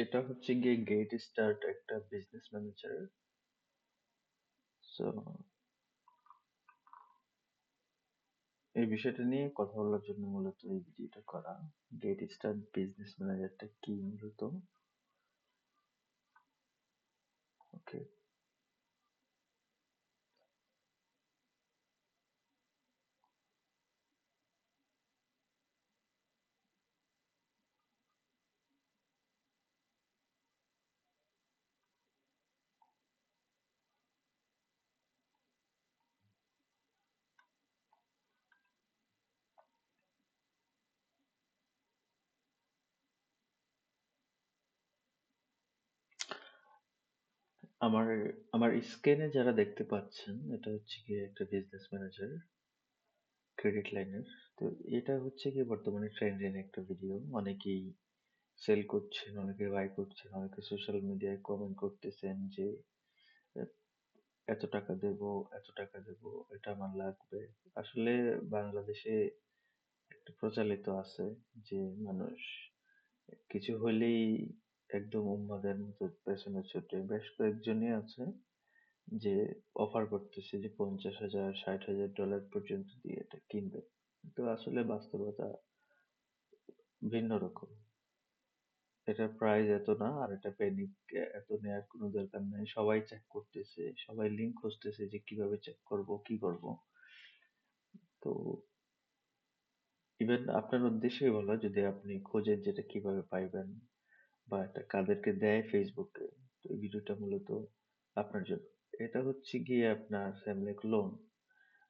এটা হচ্ছে গিয়ে গেট স্টার্ট একটা বিজনেস ম্যানেজার সো এই বিষয়টা নিয়ে কথা বলার জন্য মূলত এই ভিডিওটা করা। গেট স্টার্ট বিজনেস ম্যানেজারটা কি মূলত? ওকে আমার আমার স্ক্রিনে যারা দেখতে পাচ্ছেন, এটা হচ্ছে কি একটা বিজনেস ম্যানেজার ক্রেডিট লাইনের তো এটা হচ্ছে কি বর্তমানে ট্রেন্ডিং একটা ভিডিও অনেকেই সেল করছেন, অনেকে বাই করছেন, অনেকে সোশ্যাল মিডিয়ায় কমেন্ট করতেছেন যে এত টাকা দেব, এত টাকা দেব, এটা আমার লাগবে। আসলে বাংলাদেশে একটা প্রচলিত আছে যে মানুষ, কিছু হলেই একদম উন্মাদের মতো পেছনে ছুটে। বেশ কয়েকজনই আছে যে অফার করতেছে যে পঞ্চাশ হাজার, ষাট হাজার ডলার পর্যন্ত দিয়ে এটা কিনবে। তো আসলে বাস্তবতা ভিন্ন রকম। এটার প্রাইস এত না আর এটা প্যানিক এত নেওয়ার কোনো দরকার নাই। সবাই চেক করতেছে, সবাই লিঙ্ক খুঁজতেছে যে কীভাবে চেক করব, কি করব। তো ইভেন আপনার উদ্দেশ্যই বলা, যদি আপনি খোঁজেন যেটা কীভাবে পাইবেন। বা এটা কাদেরকে দেয় ফেসবুকে তো এই ভিডিওটা মূলত আপনার জন্য। এটা হচ্ছে গিয়ে আপনার স্যামলেক লোন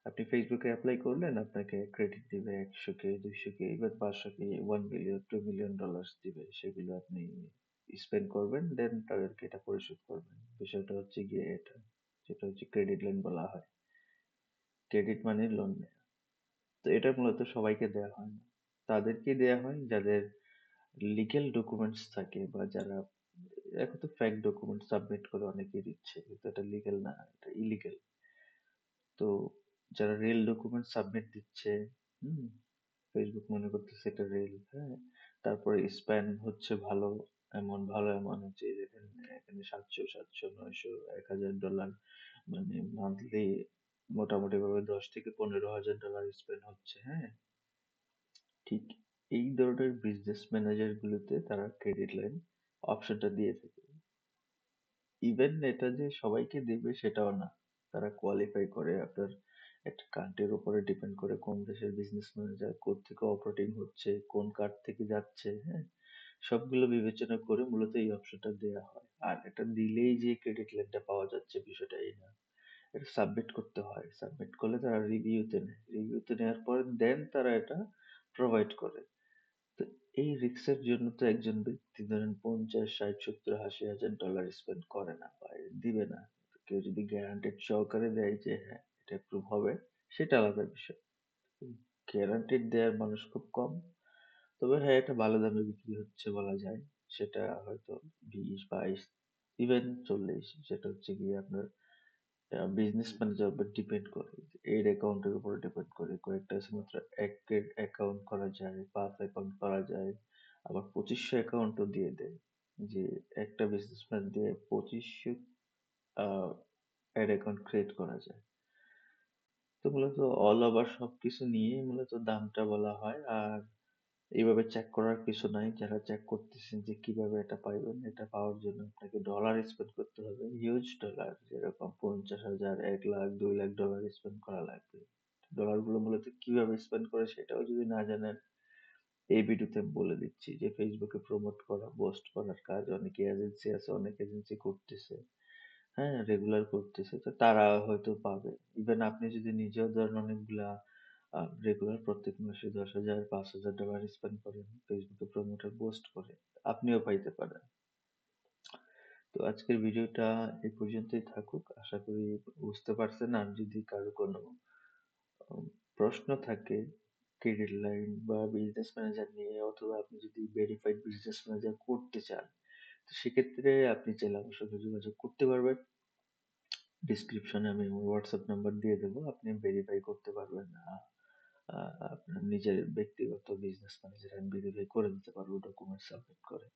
আপনি ফেসবুকে অ্যাপ্লাই করলেন, আপনাকে ক্রেডিট দিবে একশো কে দুইশো কে এবার পাঁচশো K one million two million dollars দিবে। সেগুলো আপনি স্পেন্ড করবেন দেন তাদেরকে এটা পরিশোধ করবেন। বিষয়টা হচ্ছে গিয়ে এটা, যেটা হচ্ছে ক্রেডিট লাইন বলা হয়। ক্রেডিট মানে লোন নেওয়া তো এটা মূলত সবাইকে দেওয়া হয় না। তাদেরকে দেওয়া হয় যাদের লিগেল ডকুমেন্টস থাকে বা যারা, এখন তো ফেক ডকুমেন্ট সাবমিট করে অনেকেই দিচ্ছে, কিন্তু এটা লিগেল না, এটা ইলিগেল তো যারা রিয়েল ডকুমেন্ট সাবমিট দিচ্ছে, হুম ফেসবুক মনে করতেছে এটা রিয়েল হ্যাঁ তারপরে স্প্যান হচ্ছে ভালো, এমন ভালো এমন হচ্ছে দেখেন, এখানে সাতশো সাতশো, নয়শো, এক হাজার ডলার মানে মান্থলি মোটামুটি ভাবে দশ থেকে পনেরো হাজার ডলার স্পেন্ড হচ্ছে হ্যাঁ ঠিক। এই ধরনের বিজনেস ম্যানেজার গুলোতে তারা ক্রেডিট লাইন অপশনটা দিয়ে থাকে। ইভেন এটা যে সবাইকে দেবে সেটাও না। তারা কোয়ালিফাই করে আপনার একটা কান্ট্রির উপরে ডিপেন্ড করে কোন দেশের বিজনেস ম্যানেজার থেকে অপারেটিং হচ্ছে, কোন কার্ড থেকে যাচ্ছে হ্যাঁ? সবগুলো বিবেচনা করে মূলত এই অপশনটা দেওয়া হয়। আর এটা দিলেই যে ক্রেডিট লাইনটা পাওয়া যাচ্ছে বিষয়টা এই না। এটা সাবমিট করতে হয়। সাবমিট করলে তারা রিভিউতে নেয়। রিভিউতে নেওয়ার পর দেন তারা এটা প্রোভাইড করে। তো এই রিস্কের জন্য তো একজন ব্যক্তি ধরেন পঞ্চাশ, ষাট, সত্তর, আশি হাজার ডলার স্পেন্ড করে না বা দিবে না। কেউ যদি গ্যারান্টেড সহকারে দেয় যে হ্যাঁ এটা প্রুভ হবে, সেটা আলাদা বিষয়। গ্যারান্টেড দেওয়ার মানুষ খুব কম। তবে হ্যাঁ এটা ভালো দামে বিক্রি হচ্ছে বলা যায়। সেটা হয়তো বিশ, বাইশ ইভেন চল্লিশ, সেটা হচ্ছে গিয়ে আপনার বিজনেস ম্যানেজার উপর ডিপেন্ড করে। এর অ্যাকাউন্টের উপর ডিপেন্ড করে। কয়েকটা আছে মাত্র একের অ্যাকাউন্ট করা যায়, পাঁচ অ্যাকাউন্ট করা যায়, আবার পঁচিশশো অ্যাকাউন্টও দিয়ে দেয়। যে একটা বিজনেসম্যান দিয়ে পঁচিশশো অ্যাড অ্যাকাউন্ট ক্রিয়েট করা যায়। তো মূলত অল ওভার সবকিছু নিয়ে মূলত দামটা বলা হয়। আর এইভাবে চেক করার কিছু নাই। যারা চেক করতেছেন যে কীভাবে এটা পাইবেন, এটা পাওয়ার জন্য আপনাকে ডলার স্পেন্ড করতে হবে। হিউজ ডলার যেরকম পঞ্চাশ হাজার, এক লাখ, দুই লাখ ডলার স্পেন্ড করা লাগবে। ডলারগুলো মূলত কীভাবে স্পেন্ড করে সেটাও যদি না জানেন, এই ভিডিওতে বলে দিচ্ছি যে ফেসবুকে প্রমোট করা পোস্ট করার কাজ অনেক এজেন্সি আছে, অনেক এজেন্সি করতেছে। হ্যাঁ রেগুলার করতেছে। তো তারা হয়তো পাবে। ইভেন আপনি যদি নিজেও ধরেন অনেকগুলা রেগুলার প্রত্যেক মাসে দশ হাজার, পাঁচ হাজার ডলার স্পেন্ড করেন ফেসবুকে প্রমোটার পোস্ট করে, আপনিও পাইতে পারেন। তো আজকের ভিডিওটা এই পর্যন্তই থাকুক। আশা করি বুঝতে পারছেন, আর যদি কারও কোনো প্রশ্ন থাকে ক্রেডিট লাইন বা বিজনেস ম্যানেজার নিয়ে, অথবা আপনি যদি ভেরিফাইড বিজনেস ম্যানেজার করতে চান, তো সেক্ষেত্রে আপনি চাইলে আমার সাথে যোগাযোগ করতে পারবেন। ডিসক্রিপশনে আমি আমার হোয়াটসঅ্যাপ নাম্বার দিয়ে দেবো, আপনি ভেরিফাই করতে পারবেন আপনার নিজের ব্যক্তিগত বিজনেস করে দিতে পারব ডকুমেন্ট সাবমিট করে।